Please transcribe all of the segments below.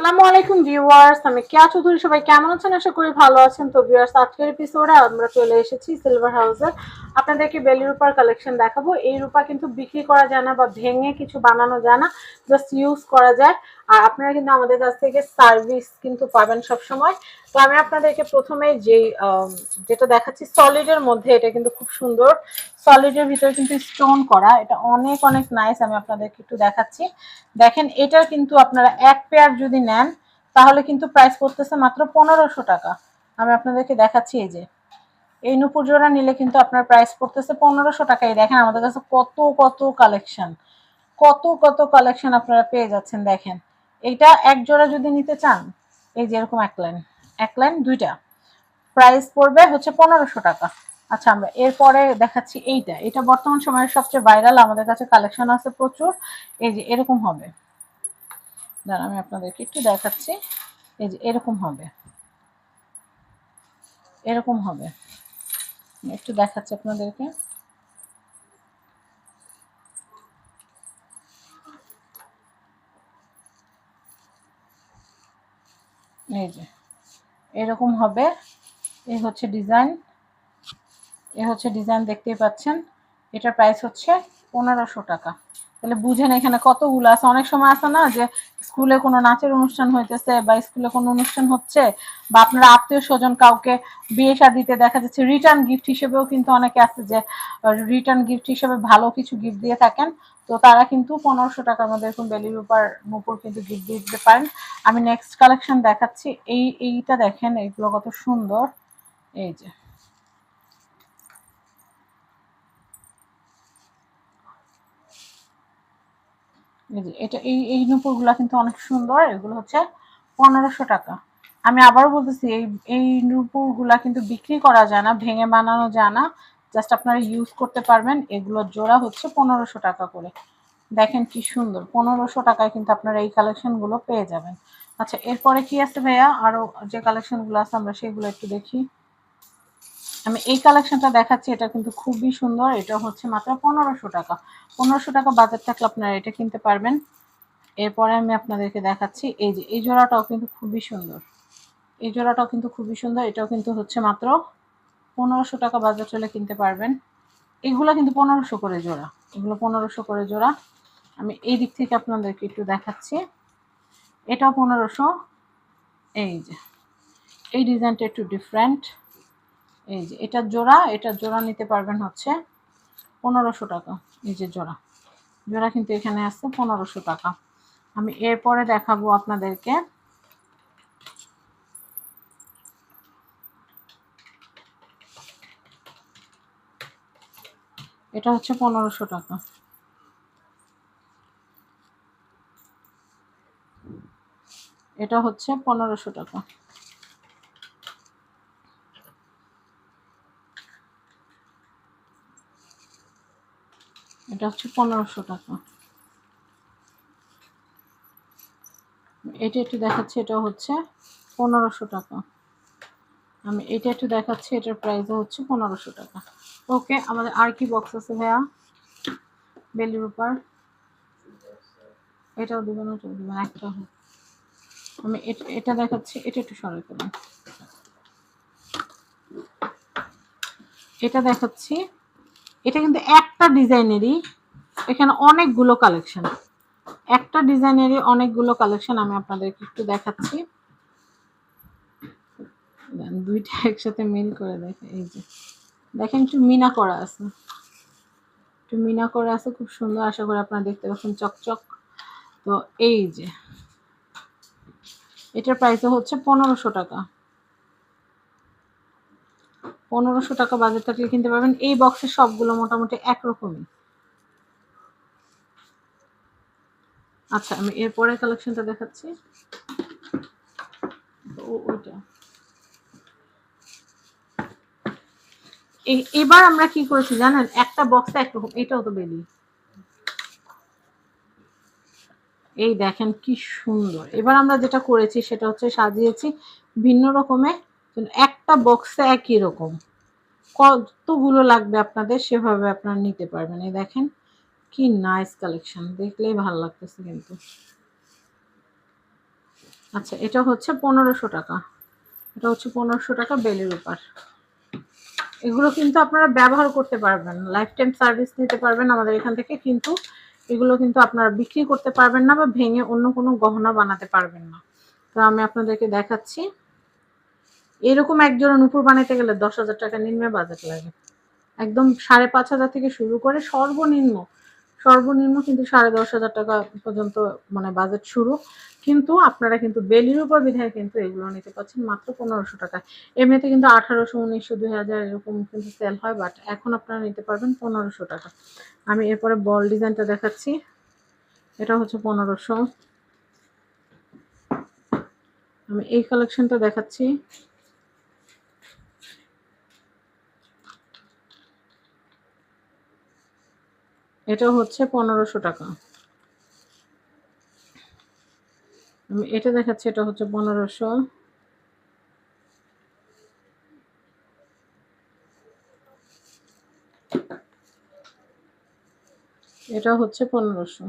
আসসালামু আলাইকুম ভিউয়ার্স, আমি কেয়া চৌধুরী, সবাই কেমন আছেন? আশা করি ভালো আছেন। তো ভিউয়ার্স, আজকের এপিসোডে আমরা চলে এসেছি সিলভার হাউসে আপনাদেরকে বেলি রূপার কালেকশন দেখাবো। এই রূপা কিন্তু বিক্রি করা যায় না বা ভেঙে কিছু বানানো যায় না জাস্ট ইউজ করা যায়। আর আপনারা কিন্তু আমাদের কাছ থেকে সার্ভিস কিন্তু পাবেন সব সময় তো আমি আপনাদেরকে প্রথমে আম, যেটা দেখাচ্ছি সলিডের মধ্যে এটা কিন্তু খুব সুন্দর। সলিডের ভিতরে কিন্তু স্টোন করা এটা অনেক অনেক নাইস আমি আপনাদেরকে একটু দেখাচ্ছি। দেখেন এটার কিন্তু আপনারা এক পেয়ার যদি নেন তাহলে কিন্তু প্রাইস পড়তেছে মাত্র পনেরোশো টাকা। আমি আপনাদেরকে দেখাচ্ছি এই যে। এই নুপুর জোড়া নিলে কিন্তু আপনার প্রাইস পড়তেছে পনেরোশো টাকাই দেখেন আমাদের কাছে কত কত কালেকশন কত কত কালেকশন আপনারা পেয়ে যাচ্ছেন দেখেন। এইটা এক জোড়া যদি নিতে চান, এই যে এরকম এক লাইন এক লাইন দুইটা প্রাইস পড়বে হচ্ছে পনেরোশো টাকা। আচ্ছা আমরা এরপরে দেখাচ্ছি এইটা। এটা বর্তমান সময়ের সবচেয়ে ভাইরাল আমাদের কাছে কালেকশন আছে প্রচুর। এই যে এরকম হবে। দাঁড়া আমি আপনাদেরকে একটু দেখাচ্ছি। এই যে এরকম হবে। এরকম হবে। একটু দেখাচ্ছি আপনাদেরকে। এই যে, এরকম হবে। এই হচ্ছে ডিজাইন এ হচ্ছে ডিজাইন দেখতেই পাচ্ছেন। এটার প্রাইস হচ্ছে পনেরোশো টাকা। তাহলে বুঝেন এখানে কতগুলো আছে। অনেক সময় আছে না যে স্কুলে কোনো নাচের অনুষ্ঠান হইতেছে বা স্কুলে কোনো অনুষ্ঠান হচ্ছে বা আপনারা আত্মীয় স্বজন কাউকে বিয়ে শাদিতে দেখা যাচ্ছে রিটার্ন গিফট হিসেবেও কিন্তু অনেকে আছে যে রিটার্ন গিফট হিসেবে ভালো কিছু গিফট দিয়ে থাকেন। তো তারা কিন্তু পনেরোশো টাকার মধ্যে এরকম বেলির উপর নুপুর কিন্তু গিফট দিয়ে দিতে পারেন। আমি নেক্সট কালেকশন দেখাচ্ছি। এই, এইটা দেখেন, এইগুলো কত সুন্দর। এই যে। এটা এই এই নূপুরগুলো কিন্তু অনেক সুন্দর, এগুলো হচ্ছে পনেরোশো টাকা। আমি আবার বলতেছি, এই এই নূপুরগুলা কিন্তু বিক্রি করা যায় না, ভেঙে বানানো যায় না। জাস্ট আপনারা ইউজ করতে পারবেন, এগুলোর জোড়া হচ্ছে পনেরোশো টাকা করে। দেখেন কি সুন্দর, পনেরোশো টাকায় কিন্তু আপনারা এই কালেকশনগুলো পেয়ে যাবেন। আচ্ছা এরপরে কি আছে ভাইয়া? আরও যে কালেকশনগুলো আছে, আমরা সেগুলো একটু দেখি। আমি এই কালেকশনটা দেখাচ্ছি, এটা কিন্তু খুবই সুন্দর। এটা হচ্ছে মাত্র পনেরোশো টাকা। পনেরোশো টাকা বাজার থাকলে আপনারা এটা কিনতে পারবেন। এরপরে আমি আপনাদেরকে দেখাচ্ছি, এই যে, এই জোড়াটাও কিন্তু খুবই সুন্দর। এই জোড়াটাও কিন্তু খুবই সুন্দর। এটাও কিন্তু হচ্ছে মাত্র পনেরোশো টাকা বাজার চলে কিনতে পারবেন। এগুলো কিন্তু পনেরোশো করে জোড়া। এগুলো পনেরোশো করে জোড়া। আমি এই দিক থেকে আপনাদেরকে একটু দেখাচ্ছি। এটাও পনেরোশো। এই যে, এই ডিজাইনটা একটু ডিফারেন্ট এই যে এটার জোড়া এটার জোড়া নিতে পারবেন হচ্ছে পনেরোশো টাকা। এই যে জোড়া। জোড়া কিন্তু এখানে আসছে পনেরোশো টাকা। আমি এরপরে দেখাবো আপনাদেরকে। এটা হচ্ছে পনেরোশো টাকা। এটা হচ্ছে পনেরোশো টাকা। এটা হচ্ছে পনেরোশো টাকা। এটা একটু দেখাচ্ছি, এটা হচ্ছে পনেরোশো টাকা। আমি এটা একটু দেখাচ্ছি, এটার প্রাইসও হচ্ছে পনেরোশো টাকা। ওকে আমাদের আর কি বক্স আছে ভাইয়া? বেলির উপর এটাও দেবেন ওটাও দেবেন, একটা। আমি এটা দেখাচ্ছি, এটা একটু সরাই ফেলুন। এটা দেখাচ্ছি এটা কিন্তু একটা ডিজাইনেরই, এখানে অনেকগুলো কালেকশন একটা ডিজাইনেরই অনেকগুলো কালেকশন আমি আপনাদেরকে একটু দেখাচ্ছি। দুইটা একসাথে মিল করে দেখে এই যে। দেখেন একটু মিনা করা আছে। একটু মিনা করা আছে, খুব সুন্দর, আশা করি আপনারা দেখতে পাচ্ছেন চকচক। তো এই যে, এটার প্রাইস হচ্ছে পনেরোশো টাকা। পনেরোশো টাকা বাজেট থাকলে কিনতে পারবেন। এই বক্সের সবগুলো মোটামুটি একরকমই। আচ্ছা আমি এরপরে কালেকশনটা দেখাচ্ছি। এবার আমরা কি করেছি জানেন? একটা বক্সে একরকম, এটাও তো বেলি এই দেখেন কি সুন্দর। এবার আমরা যেটা করেছি সেটা হচ্ছে সাজিয়েছি ভিন্ন রকমের একটা বক্সে একই রকম। কতগুলো লাগবে আপনাদের সেভাবে আপনারা নিতে পারবেন। এই দেখেন, কি নাইস কালেকশন দেখলেই ভালো লাগতেছে কিন্তু। আচ্ছা এটা হচ্ছে পনেরোশো টাকা। এটা হচ্ছে পনেরোশো টাকা বেলের উপর। এগুলো কিন্তু আপনারা ব্যবহার করতে পারবেন। লাইফ টাইম সার্ভিস নিতে পারবেন আমাদের এখান থেকে, কিন্তু এগুলো কিন্তু আপনারা বিক্রি করতে পারবেন না বা ভেঙে অন্য কোনো গহনা বানাতে পারবেন না। তো আমি আপনাদেরকে দেখাচ্ছি। এরকম একজোড়া নুপুর বানাইতে গেলে দশ হাজার টাকা নিম্নে বাজেট লাগে। একদম সাড়ে পাঁচ হাজার থেকে শুরু করে সর্বনিম্ন সর্বনিম্ন কিন্তু সাড়ে দশ হাজার টাকা পর্যন্ত মানে বাজেট শুরু। কিন্তু আপনারা কিন্তু বেলির উপর বিধায় কিন্তু এগুলো নিতে পারছেন মাত্র পনেরোশো টাকা। এমনিতে কিন্তু আঠারোশো, উনিশশো, দুই হাজার এরকম কিন্তু সেল হয় বাট এখন আপনারা নিতে পারবেন পনেরোশো টাকা। আমি এরপরে বল ডিজাইনটা দেখাচ্ছি। এটা হচ্ছে পনেরোশো। আমি এই কালেকশনটা দেখাচ্ছি। এটা হচ্ছে পনেরোশো টাকা। আমি এটা দেখাচ্ছি, এটা হচ্ছে পনেরোশো। এটা হচ্ছে পনেরোশো।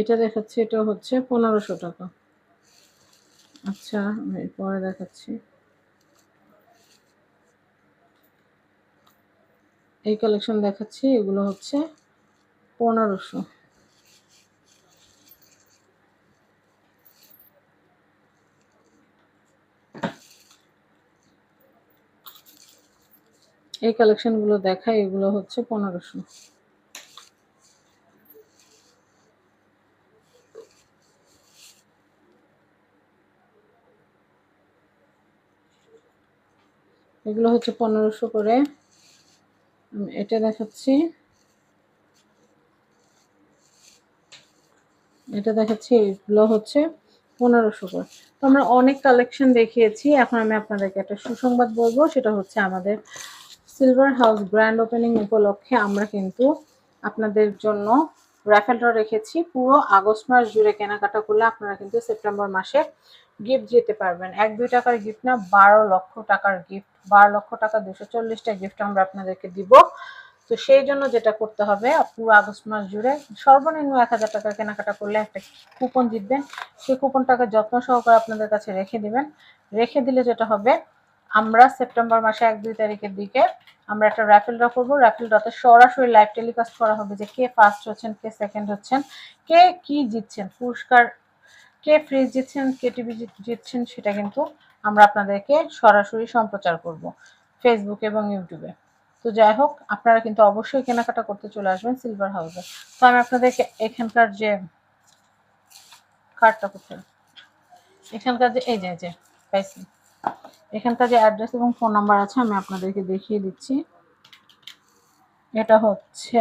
এটা দেখাচ্ছি, এটা হচ্ছে পনেরোশো টাকা। আচ্ছা আমি পরে দেখাচ্ছি। এই কালেকশন দেখাচ্ছি, এগুলো হচ্ছে পনেরোশো। এই কালেকশনগুলো দেখায় এগুলো হচ্ছে পনেরোশো। এগুলো হচ্ছে পনেরোশো করে এটা দেখাচ্ছি। এটা দেখাচ্ছি এগুলো হচ্ছে পনেরোশো করে। তো আমরা অনেক কালেকশন দেখিয়েছি। এখন আমি আপনাদেরকে একটা সুসংবাদ বলব। সেটা হচ্ছে আমাদের সিলভার হাউস গ্র্যান্ড ওপেনিং উপলক্ষে আমরা কিন্তু আপনাদের জন্য র্যাফেলটা রেখেছি। পুরো আগস্ট মাস জুড়ে কেনাকাটা করলে আপনারা কিন্তু সেপ্টেম্বর মাসে গিফট যেতে পারবেন। এক, দুই টাকার গিফট না, বারো লক্ষ টাকার গিফট বারো লক্ষ টাকা, দুশো চল্লিশটা গিফট আমরা আপনাদেরকে দিব। তো সেই জন্য যেটা করতে হবে, পুরো আগস্ট মাস জুড়ে সর্বনিম্ন এক হাজার টাকা কেনাকাটা করলে একটা কুপন জিতবেন। সেই কুপনটাকে যত্ন সহকারে আপনাদের কাছে রেখে দিবেন। রেখে দিলে যেটা হবে, আমরা সেপ্টেম্বর মাসে এক, দুই তারিখের দিকে আমরা একটা র্যাফেল ড্র করব। র্যাফেল ড্রতে সরাসরি লাইভ টেলিকাস্ট করা হবে যে কে ফার্স্ট হচ্ছেন, কে সেকেন্ড হচ্ছেন, কে কি জিতছেন, পুরস্কার কে ফ্রিজ জিতছেন কে টিভি জিতছেন সেটা কিন্তু আমরা আপনাদেরকে সরাসরি সম্প্রচার করব ফেসবুক এবং ইউটিউবে তো যাই হোক, আপনারা কিন্তু অবশ্যই কেনাকাটা করতে চলে আসবেন সিলভার হাউসে তো আমি আপনাদেরকে এখানকার যে কার্ডটা করতে এখানকার যে, এই যে পাইছি। এখানকার যে অ্যাড্রেস এবং ফোন নাম্বার আছে, আমি আপনাদেরকে দেখিয়ে দিচ্ছি। এটা হচ্ছে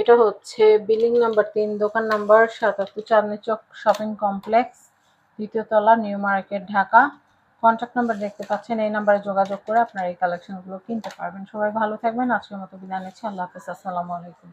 এটা হচ্ছে বিল্ডিং নাম্বার তিন, দোকান নাম্বার সাতাত্তর Chandni Chowk shopping complex দ্বিতীয়তলা New Market, Dhaka. Contact number দেখতে পাচ্ছেন, এই নাম্বারে যোগাযোগ করে আপনারা এই কালেকশনগুলো কিনতে পারবেন। সবাই ভালো থাকবেন, আজকের মতো বিদায় নিচ্ছি। আল্লাহ হাফিজ, আসসালামু আলাইকুম।